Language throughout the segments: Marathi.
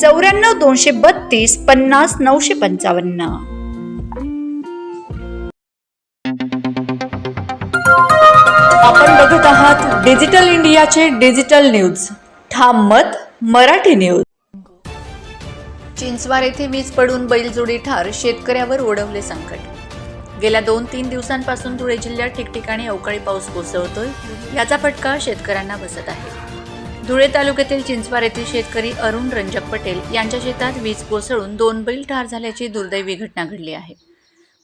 चौऱ्याण्णव दोनशे बत्तीस पन्नास नऊशे पंचावन्न. आपण बघत आहात डिजिटल इंडियाचे डिजिटल न्यूज. ठाम मत मराठी न्यूज. चिंचवार येथे वीज पडून बैलजोडी ठार शेतकऱ्यावर ओढवले संकट. गेल्या दोन तीन दिवसांपासून धुळे जिल्ह्यात ठिकठिकाणी अवकाळी पाऊस कोसळतोय याचा फटका शेतकऱ्यांना बसत आहे. धुळे तालुक्यातील चिंचवार येथील शेतकरी अरुण रंजक पटेल यांच्या शेतात वीज कोसळून दोन बैल ठार झाल्याची दुर्दैवी घटना घडली आहे.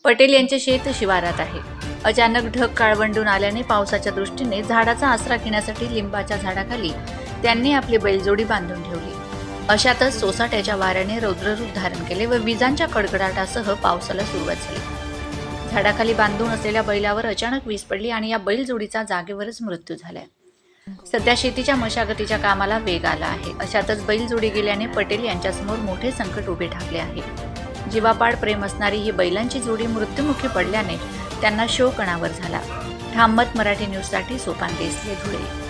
पटेल यांचे शेत शिवारात आहे. अचानक ढग काळवंडून आल्याने पावसाच्या दृष्टीने झाडाचा आसरा घेण्यासाठी लिंबाच्या झाडाखाली त्यांनी आपली बैलजोडी बांधून ठेवली. अशातच सोसाट्याच्या वाऱ्याने रौद्ररूप धारण केले व विजांच्या कडकडाटासह पावसाला सुरुवात झाली. झाडाखाली बांधून असलेल्या बैलावर अचानक वीज पडली आणि या बैलजोडीचा जागेवरच मृत्यू झालाय सध्या शेतीच्या मशागतीच्या कामाला वेग आला आहे. अशातच बैलजोडी गेल्याने पटेल यांच्यासमोर मोठे संकट उभे ठाकले आहे. जीवापाड प्रेम असणारी ही बैलांची जोडी मृत्युमुखी पडल्याने त्यांना शोकणावर झाला. ठाममत मराठी न्यूजसाठी सोपान देसले धुळे